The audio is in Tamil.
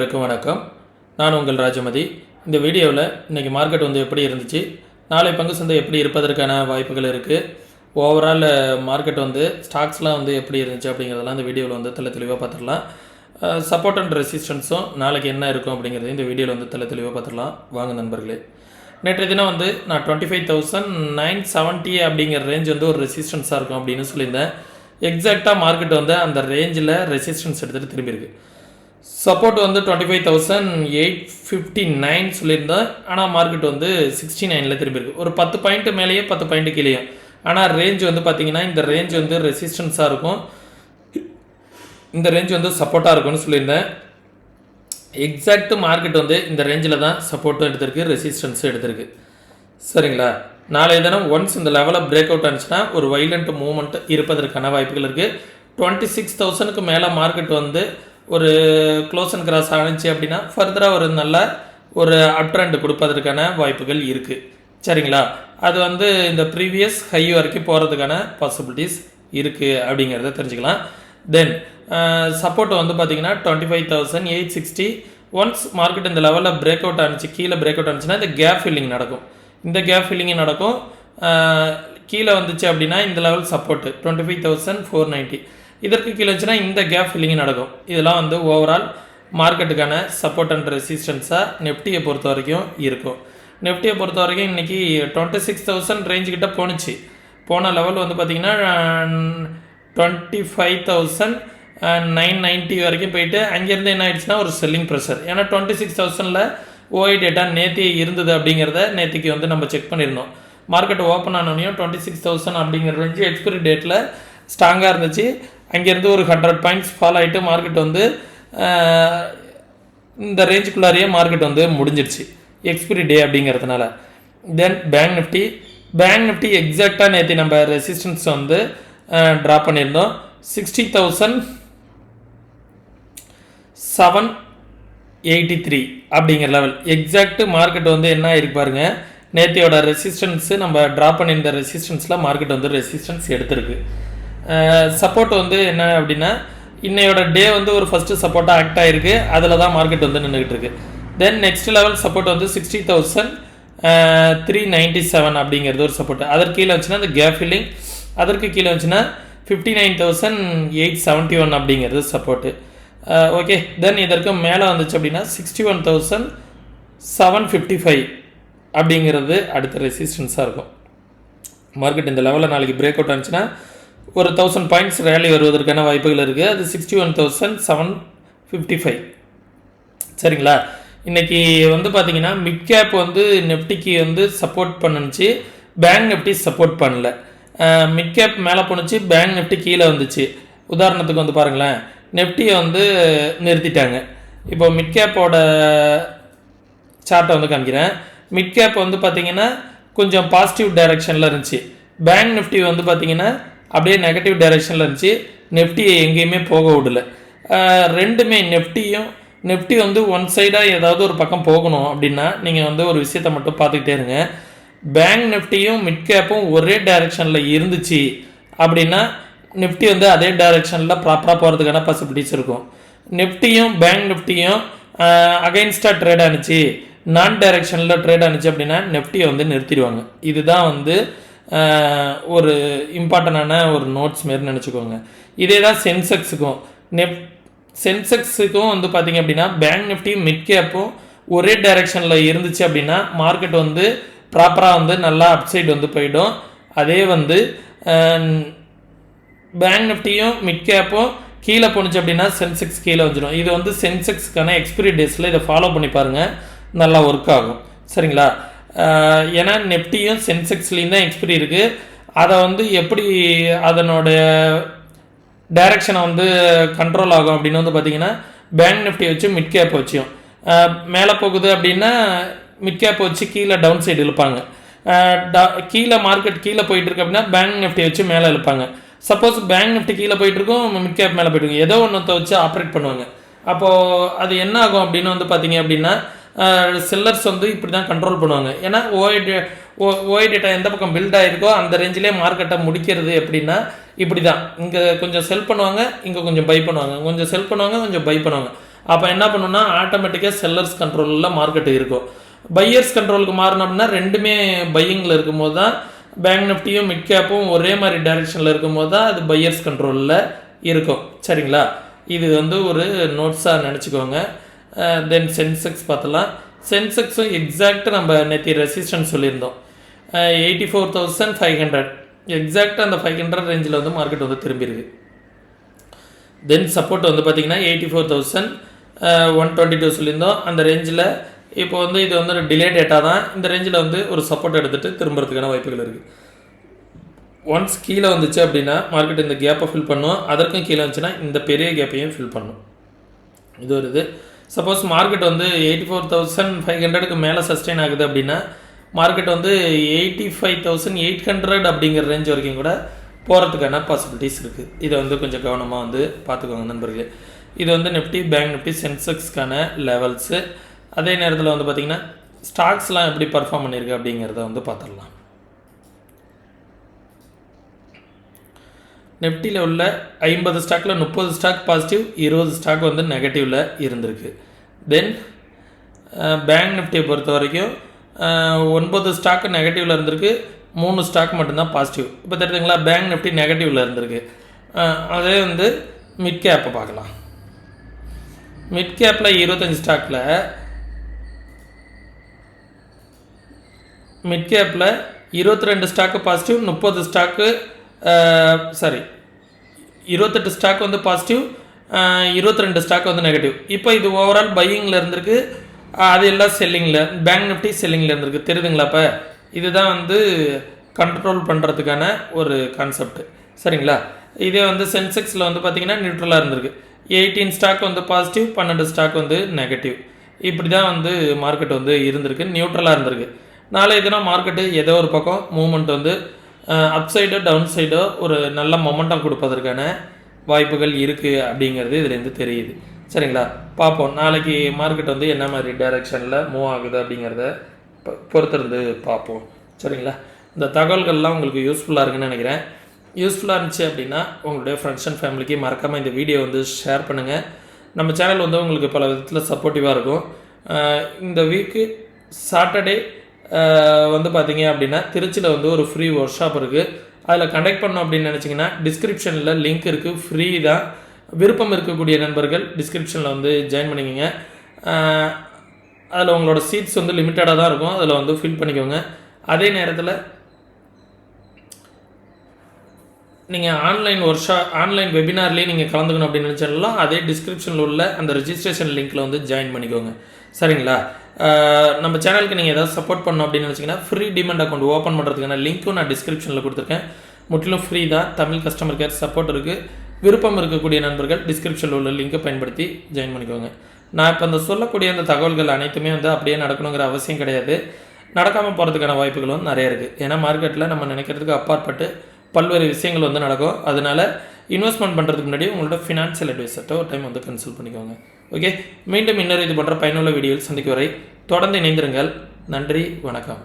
அனைவருக்கும் வணக்கம். நான் உங்கள் ராஜமதி. இந்த வீடியோவில் இன்றைக்கி மார்க்கெட் வந்து எப்படி இருந்துச்சு? நாளை பங்கு சந்தை எப்படி இருப்பதற்கான வாய்ப்புகள் இருக்குது ஓவரால் மார்க்கெட் வந்து ஸ்டாக்ஸ்லாம் வந்து எப்படி இருந்துச்சு அப்படிங்கிறதெல்லாம் இந்த வீடியோவில் வந்து தெல தெளிவாக பார்த்துடலாம் சப்போர்ட் அண்ட் ரெசிஸ்டன்ஸும் நாளைக்கு என்ன இருக்கும் அப்படிங்கிறது இந்த வீடியோவில் வந்து தெல தெளிவாக பார்த்துடலாம் வாங்க நண்பர்களே. நேற்றைய தினம் வந்து நான் twenty five thousand nine seventy அப்படிங்கிற ரேஞ்ச் வந்து ஒரு ரெசிஸ்டன்ஸாக இருக்கும் அப்படின்னு சொல்லியிருந்தேன். எக்ஸாக்டாக மார்க்கெட் வந்து அந்த ரேஞ்சில் ரெசிஸ்டன்ஸ் எடுத்துகிட்டு திரும்பியிருக்கு சப்போர்ட் வந்து twenty five thousand eight fifty nine சொல்லியிருந்தேன் ஆனால் மார்க்கெட் வந்து சிக்ஸ்டி நைனில் திரும்பியிருக்கு ஒரு பத்து பாயிண்ட் மேலேயே பத்து பாயிண்ட் கீழேயும் ஆனால் ரேஞ்ச் வந்து பார்த்தீங்கன்னா இந்த ரேஞ்ச் வந்து ரெசிஸ்டன்ஸாக இருக்கும். இந்த ரேஞ்ச் வந்து சப்போர்ட்டாக இருக்கும்னு சொல்லியிருந்தேன். எக்ஸாக்ட் மார்க்கெட் வந்து இந்த ரேஞ்சில் தான் சப்போர்ட்டும் எடுத்திருக்கு ரெசிஸ்டன்ஸும் எடுத்திருக்கு. சரிங்களா? நாளைய தினம் ஒன்ஸ் இந்த லெவலில் பிரேக் அவுட் ஆனிச்சுன்னா ஒரு வைலண்ட் மூமெண்ட் இருப்பதற்கான வாய்ப்புகள் இருக்குது டுவெண்ட்டி சிக்ஸ் தௌசண்ட்க்கு மேலே மார்க்கெட் வந்து ஒரு க்ளோஸ் அண்ட் கிராஸ் ஆணுச்சு அப்படின்னா ஃபர்தராக ஒரு நல்ல ஒரு அப்ட்ரெண்ட் கொடுப்பதற்கான வாய்ப்புகள் இருக்குது சரிங்களா? அது வந்து இந்த ப்ரீவியஸ் ஹை வரைக்கும் போகிறதுக்கான பாசிபிலிட்டிஸ் இருக்குது அப்படிங்கிறத தெரிஞ்சுக்கலாம். தென் சப்போர்ட் வந்து பார்த்தீங்கன்னா twenty five thousand eight sixty once market இந்த லெவலில் பிரேக் அவுட் ஆனிச்சு கீழே பிரேக் அவுட் ஆனிச்சுன்னா இந்த கேப் ஃபில்லிங் நடக்கும். இந்த கேப் ஃபில்லிங் நடக்கும். கீழே வந்துச்சு அப்படின்னா இந்த level support twenty five thousand four ninety இதற்கு கீழே வந்துச்சுன்னா இந்த கேப் ஃபில்லிங் நடக்கும். இதெல்லாம் வந்து ஓவரால் மார்க்கெட்டுக்கான சப்போர்ட் அண்ட் ரெசிஸ்டன்ஸாக நெஃப்டியை பொறுத்த வரைக்கும் இருக்கும். நெஃப்டியை பொறுத்த வரைக்கும் இன்றைக்கி டுவெண்ட்டி சிக்ஸ் தௌசண்ட் ரேஞ்சுக்கிட்ட போணுச்சு. போன லெவல் வந்து பார்த்திங்கன்னா twenty five thousand nine ninety வரைக்கும் போயிட்டு அங்கேருந்து என்ன ஆயிடுச்சுன்னா ஒரு செல்லிங் ப்ரெஷர் ஏன்னா டுவெண்ட்டி சிக்ஸ் தௌசண்டில் ஓஐ டேட்டா நேத்தி இருந்தது அப்படிங்கிறத நேத்திக்கு வந்து நம்ம செக் பண்ணியிருந்தோம். மார்க்கெட் ஓப்பன் ஆனோடனையும் டுவெண்ட்டி சிக்ஸ் தௌசண்ட் அப்படிங்கிற ரேஞ்சு எக்ஸ்பிரி டேட்டில் ஸ்ட்ராங்காக இருந்துச்சு. அங்கேருந்து ஒரு ஹண்ட்ரட் பாயிண்ட்ஸ் ஃபால் ஆகிட்டு மார்க்கெட் வந்து இந்த ரேஞ்சுக்குள்ளாரையே மார்க்கெட் வந்து முடிஞ்சிடுச்சு எக்ஸ்பிரி டே அப்படிங்கிறதுனால. Then bank Nifty bank Nifty எக்ஸாக்டாக நேற்று நம்ம ரெசிஸ்டன்ஸ் வந்து ட்ரா பண்ணியிருந்தோம். Sixty thousand seven eighty three அப்படிங்கிற லெவல் எக்ஸாக்ட் மார்க்கெட் வந்து என்ன ஆயிருக்கு பாருங்க. நேத்தியோட ரெசிஸ்டன்ஸு நம்ம ட்ரா பண்ணியிருந்த ரெசிஸ்டன்ஸில் மார்க்கெட் வந்து ரெசிஸ்டன்ஸ் எடுத்திருக்கு. சப்போர்ட் வந்து என்ன அப்படின்னா இன்னையோட டே வந்து ஒரு ஃபஸ்ட்டு சப்போர்ட்டாக ஆக்ட் ஆகிருக்கு அதில் தான் மார்க்கெட் வந்து நின்றுக்கிட்டு இருக்கு. தென் நெக்ஸ்ட் லெவல் சப்போர்ட் வந்து sixty thousand three ninety seven அப்படிங்கிறது ஒரு சப்போர்ட் அதற்கு கீழே வச்சுன்னா இந்த கேப் ஃபில்லிங் அதற்கு கீழே வச்சுன்னா fifty nine thousand eight seventy one அப்படிங்கிறது சப்போர்ட்டு ஓகே தென் இதற்கு மேலே வந்துச்சு அப்படின்னா sixty one thousand seven fifty five அப்படிங்கிறது அடுத்த ரெசிஸ்டன்ஸாக இருக்கும். மார்க்கெட் இந்த லெவலில் நாளைக்கு பிரேக் அவுட் ஆனிச்சுன்னா ஒரு தௌசண்ட் பாயிண்ட்ஸ் ரேலி வருவதற்கான வாய்ப்புகள் இருக்குது அது sixty one thousand seven fifty five சரிங்களா? இன்னைக்கு வந்து பார்த்திங்கன்னா மிட் கேப் வந்து நெஃப்டிக்கு வந்து சப்போர்ட் பண்ணுச்சு பேங்க் நிஃப்டி சப்போர்ட் பண்ணல. மிட் கேப் மேலே போணுச்சு பேங்க் நிஃப்டி கீழே வந்துச்சு. உதாரணத்துக்கு வந்து பாருங்களேன். நெஃப்டியை வந்து நிறுத்திட்டாங்க. இப்போ மிட் கேப்போட சார்ட்டை வந்து காமிக்கிறேன். மிட் கேப் வந்து பார்த்திங்கன்னா கொஞ்சம் பாசிட்டிவ் டைரெக்ஷனில் இருந்துச்சு. பேங்க் நிஃப்டி வந்து பார்த்திங்கன்னா அப்படியே நெகட்டிவ் டைரெக்ஷனில் இருந்துச்சு. நெஃப்டியை எங்கேயுமே போக விடல. ரெண்டுமே நெஃப்டியும் நெஃப்டி வந்து ஒன் சைடாக ஏதாவது ஒரு பக்கம் போகணும் அப்படின்னா நீங்கள் வந்து ஒரு விஷயத்தை மட்டும் பார்த்துக்கிட்டே இருங்க. பேங்க் நிஃப்டியும் மிட் கேப்பும் ஒரே டைரெக்ஷனில் இருந்துச்சு அப்படின்னா நிஃப்டி வந்து அதே டைரெக்ஷனில் ப்ராப்பராக போகிறதுக்கான பாசிபிலிட்டிஸ் இருக்கும். நிஃப்டியும் பேங்க் நிஃப்டியும் அகைன்ஸ்டாக ட்ரேட் ஆனிச்சு. நான் டைரெக்ஷனில் ட்ரேட் ஆனிச்சு அப்படின்னா நெஃப்டியை வந்து நிறுத்திடுவாங்க. இதுதான் வந்து ஒரு இம்பார்ட்டண்டான ஒரு நோட்ஸ் மாரி நினச்சிக்கோங்க. இதே தான் சென்செக்ஸுக்கும் நெப் சென்செக்ஸுக்கும் வந்து பார்த்திங்க அப்படின்னா பேங்க் நிஃப்டி மிட் கேப்பும் ஒரே டைரெக்ஷனில் இருந்துச்சு அப்படின்னா மார்க்கெட் வந்து ப்ராப்பராக வந்து நல்லா அப்சைட் வந்து போயிடும். அதே வந்து பேங்க் நிஃப்டியும் மிட் கேப்பும் கீழே போணுச்சு அப்படின்னா சென்செக்ஸ் கீழே வந்துடும் இது வந்து சென்செக்ஸ்க்கான எக்ஸ்பிரி டேஸில் இதை ஃபாலோ பண்ணி பாருங்கள் நல்லா ஒர்க் ஆகும். சரிங்களா? ஏன்னா நெஃப்டியும் சென்செக்ஸ்லேயும் தான் எக்ஸ்பிரி இருக்குது அதை வந்து எப்படி அதனுடைய டைரக்ஷனை வந்து கண்ட்ரோல் ஆகும் அப்படின்னு வந்து பார்த்தீங்கன்னா பேங்க் நிஃப்டி வச்சு மிட் கேப் வச்சும். மேலே போகுது அப்படின்னா மிட் கேப் வச்சு கீழே டவுன் சைடு இழுப்பாங்க ட- கீழே மார்க்கெட் கீழே போயிட்டுருக்கு அப்படின்னா பேங்க் நிஃப்டி வச்சு மேலே இழுப்பாங்க. சப்போஸ் பேங்க் நிஃப்டி கீழே போயிட்டுருக்கும் மிட் கேப் மேலே போயிட்டுருக்கும் ஏதோ ஒன்றத்தை வச்சு ஆப்ரேட் பண்ணுவாங்க. அப்போது அது என்ன ஆகும் அப்படின்னு வந்து பார்த்தீங்க அப்படின்னா செல்லர்ஸ் வந்து இப்படி தான் கண்ட்ரோல் பண்ணுவாங்க. ஏன்னா ஓஐ ஓஐ டேட்டா எந்த பக்கம் பில்ட் ஆகிருக்கோ அந்த ரேஞ்சிலே மார்க்கெட்டை முடிக்கிறது எப்படின்னா இப்படி தான் இங்கே கொஞ்சம் செல் பண்ணுவாங்க இங்கே கொஞ்சம் பை பண்ணுவாங்க. கொஞ்சம் செல் பண்ணுவாங்க கொஞ்சம் பை பண்ணுவாங்க. அப்போ என்ன பண்ணுன்னா ஆட்டோமேட்டிக்காக செல்லர்ஸ் கண்ட்ரோலில் மார்க்கெட் இருக்கும். பையர்ஸ் கண்ட்ரோலுக்கு மாறினோம்னா ரெண்டுமே பையிங்கில் இருக்கும்போது தான் பேங்க் நிஃப்டியும் மிட் கேப்பும் ஒரே மாதிரி டைரெக்ஷனில் இருக்கும்போது தான் அது பையர்ஸ் கண்ட்ரோலில் இருக்கும். சரிங்களா? இது வந்து ஒரு நோட்ஸாக நினச்சிக்கோங்க. தென் சென்செக்ஸ் பார்த்தலாம். சென்செக்ஸும் எக்ஸாக்டாக நம்ம நேற்று ரெசிஸ்டன்ஸ் சொல்லியிருந்தோம். Eighty four thousand five hundred எக்ஸாக்டாக அந்த ஃபைவ் ஹண்ட்ரட் ரேஞ்சில் வந்து மார்க்கெட் வந்து திரும்பியிருக்கு. தென் சப்போர்ட் வந்து பார்த்தீங்கன்னா eighty four thousand one twenty two சொல்லியிருந்தோம். அந்த ரேஞ்சில் இப்போ வந்து இது வந்து ஒரு டிலே டேட்டா தான். இந்த ரேஞ்சில் வந்து ஒரு சப்போர்ட் எடுத்துகிட்டு திரும்புறதுக்கான வாய்ப்புகள் இருக்குது ஒன்ஸ் கீழே வந்துச்சு அப்படின்னா மார்க்கெட் இந்த கேப்பை ஃபில் பண்ணும். அதற்கும் கீழே வந்துச்சுன்னா இந்த பெரிய கேப்பையும் ஃபில் பண்ணும். இது ஒரு இது. சப்போஸ் மார்க்கெட் வந்து எயிட்டி ஃபோர் தௌசண்ட் ஃபைவ் ஹண்ட்ரடுக்கு மேலே சஸ்டெயின் ஆகுது அப்படின்னா மார்க்கெட் வந்து eighty five thousand eight hundred அப்படிங்கிற ரேஞ்ச் வரைக்கும் கூட போகிறதுக்கான பாசிபிலிட்டிஸ் இருக்குது இதை வந்து கொஞ்சம் கவனமாக வந்து பார்த்துக்கோங்க நண்பர்களே. இது வந்து நிஃப்டி பேங்க் நிஃப்டி சென்செக்ஸ்க்கான லெவல்ஸு அதே நேரத்தில் வந்து பார்த்திங்கன்னா ஸ்டாக்ஸ்லாம் எப்படி பர்ஃபார்ம் பண்ணியிருக்கு அப்படிங்கிறத வந்து பார்த்துடலாம். நிஃப்டியில் உள்ள ஐம்பது ஸ்டாக்கில் முப்பது ஸ்டாக் பாசிட்டிவ் இருபது ஸ்டாக் வந்து நெகட்டிவில் இருந்திருக்கு. தென் பேங்க் நிஃப்டியை பொறுத்த வரைக்கும் ஒன்பது ஸ்டாக்கு நெகட்டிவில் இருந்திருக்கு மூணு ஸ்டாக் மட்டும்தான் பாசிட்டிவ் இப்போ தெரியுதுங்களா பேங்க் நிஃப்டி நெகட்டிவில் இருந்திருக்கு. அதே வந்து மிட் கேப்பை பார்க்கலாம். மிட் கேப்பில் இருபத்தஞ்சி ஸ்டாக்கில் மிட் கேப்பில் இருபத்தி ரெண்டு ஸ்டாக்கு பாசிட்டிவ் முப்பது ஸ்டாக்கு சாரி இருபத்தெட்டு ஸ்டாக் வந்து பாசிட்டிவ் இருபத்தி ரெண்டு ஸ்டாக் வந்து நெகட்டிவ் இப்போ இது ஓவரால் பையிங்கில் இருந்திருக்கு. அது எல்லாம் செல்லிங்கில் பேங்க் நிஃப்டி செல்லிங்கில் இருந்திருக்கு. தெரியுதுங்களா இப்போ இதுதான் வந்து கண்ட்ரோல் பண்ணுறதுக்கான ஒரு கான்செப்ட் சரிங்களா? இதே வந்து சென்செக்ஸில் வந்து பார்த்தீங்கன்னா நியூட்ரலாக இருந்திருக்கு. எயிட்டீன் ஸ்டாக் வந்து பாசிட்டிவ் பன்னெண்டு ஸ்டாக் வந்து நெகட்டிவ் இப்படி தான் வந்து மார்க்கெட் வந்து இருந்திருக்கு. நியூட்ரலாக இருந்திருக்கு. நாளைய தினம் மார்க்கெட்டு ஏதோ ஒரு பக்கம் மூமெண்ட் வந்து அப் சைடோ டவுன் சைடோ ஒரு நல்ல மொமெண்டம் கொடுப்பதற்கான வாய்ப்புகள் இருக்குது அப்படிங்கிறது இதுலேருந்து தெரியுது. சரிங்களா? பார்ப்போம். நாளைக்கு மார்க்கெட் வந்து என்ன மாதிரி டைரெக்ஷனில் மூவ் ஆகுது அப்படிங்கிறத பொ- பொறுத்திருந்து பார்ப்போம். சரிங்களா? இந்த தகவல்கள்லாம் உங்களுக்கு யூஸ்ஃபுல்லாக இருக்குன்னு நினைக்கிறேன். யூஸ்ஃபுல்லாக இருந்துச்சு அப்படின்னா உங்களுடைய ஃப்ரெண்ட்ஸ் அண்ட் ஃபேமிலிக்கு மறக்காமல் இந்த வீடியோ வந்து ஷேர் பண்ணுங்கள் நம்ம சேனல் வந்து உங்களுக்கு பல விதத்தில் சப்போர்ட்டிவாக இருக்கும். இந்த வீக்கு சாட்டர்டே வந்து பார்த்தீங்க அப்படின்னா திருச்சியில் வந்து ஒரு ஃப்ரீ ஒர்க் ஷாப் இருக்குது அதில் கண்டக்ட் பண்ணோம் அப்படின்னு நினச்சிங்கன்னா டிஸ்கிரிப்ஷனில் லிங்க் இருக்குது ஃப்ரீ தான். விருப்பம் இருக்கக்கூடிய நண்பர்கள் டிஸ்கிரிப்ஷனில் வந்து ஜாயின் பண்ணிக்கோங்க. அதில் உங்களோட சீட்ஸ் வந்து லிமிட்டடாக தான் இருக்கும். அதில் வந்து ஃபில் பண்ணிக்கோங்க. அதே நேரத்தில் நீங்கள் ஆன்லைன் ஒர்க்ஷா ஆன்லைன் வெபினார்லேயே நீங்கள் கலந்துக்கணும் அப்படின்னு நினச்சாலும் அதே டிஸ்கிரிப்ஷனில் உள்ள அந்த ரெஜிஸ்ட்ரேஷன் லிங்க்கில் வந்து ஜாயின் பண்ணிக்கோங்க. சரிங்களா? நம்ம சேனலுக்கு நீங்கள் ஏதாவது சப்போர்ட் பண்ணணும் அப்படின்னு நினச்சிங்கன்னா ஃப்ரீ டிமெண்ட் அக்கௌண்ட் ஓப்பன் பண்ணுறதுக்கான லிங்க்கும் நான் டிஸ்கிரிப்ஷனில் கொடுத்துருக்கேன். முற்றிலும் ஃப்ரீ தான். தமிழ் கஸ்டமர் கேர் சப்போர்ட் இருக்குது விருப்பம் இருக்கக்கூடிய நண்பர்கள் டிஸ்கிரிப்ஷனில் உள்ள லிங்கை பயன்படுத்தி ஜாயின் பண்ணிக்கோங்க. நான் இப்போ அந்த சொல்லக்கூடிய அந்த தகவல்கள் அனைத்துமே வந்து அப்படியே நடக்கணுங்கிற அவசியம் கிடையாது. நடக்காமல் போகிறதுக்கான வாய்ப்புகளும் நிறைய இருக்குது ஏன்னா மார்க்கெட்டில் நம்ம நினைக்கிறதுக்கு அப்பாற்பட்டு பல்வேறு விஷயங்கள் வந்து நடக்கும். அதனால் இன்வெஸ்ட்மெண்ட் பண்ணுறதுக்கு முன்னாடி உங்களோட ஃபினான்ஷியல் அட்வைசர்கிட்ட ஒரு டைம் வந்து கன்சல்ட் பண்ணிக்கோங்க. ஓகே மீண்டும் இன்னொரு இது போன்ற பயனுள்ள வீடியோவில் சந்திக்கும் வரை தொடர்ந்து இணைந்திருங்கள். நன்றி வணக்கம்.